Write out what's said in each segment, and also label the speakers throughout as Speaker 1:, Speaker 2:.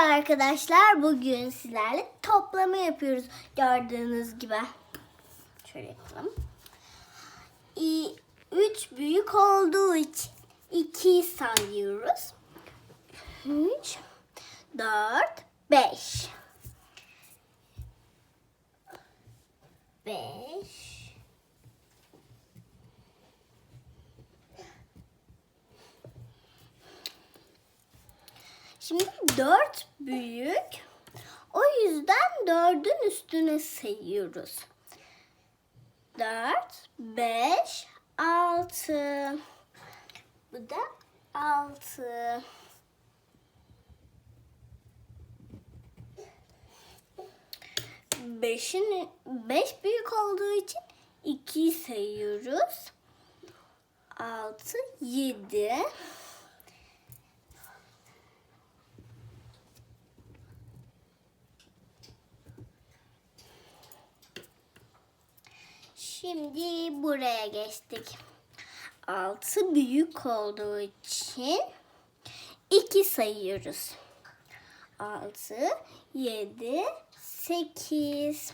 Speaker 1: arkadaşlar. Bugün sizlerle toplama yapıyoruz. Gördüğünüz gibi. Şöyle yapalım. 3 büyük olduğu için 2 sayıyoruz. 3 4 5 5 Şimdi dört büyük. O yüzden dördün üstüne sayıyoruz. Dört, beş, altı. Bu da altı. Beşin, beş büyük olduğu için iki sayıyoruz. Altı, yedi. Şimdi buraya geçtik. 6 büyük olduğu için 2 sayıyoruz. 6, 7, 8.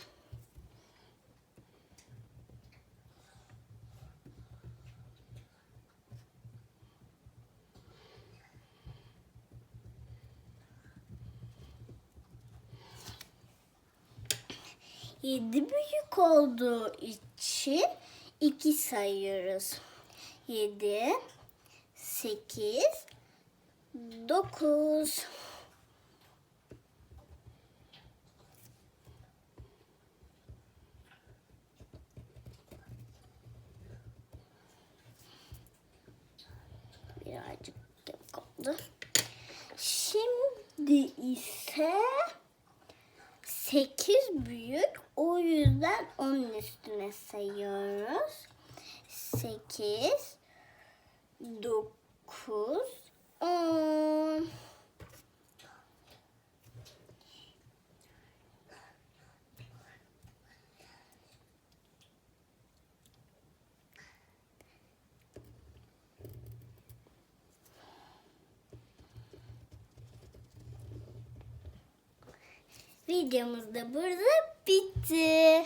Speaker 1: Yedi büyük olduğu için iki sayıyoruz. Yedi, sekiz, dokuz. Birazcık kaldı. Şimdi ise 8 büyük. O yüzden onun üstüne sayıyoruz. 8 9 Videomuz da burada bitti.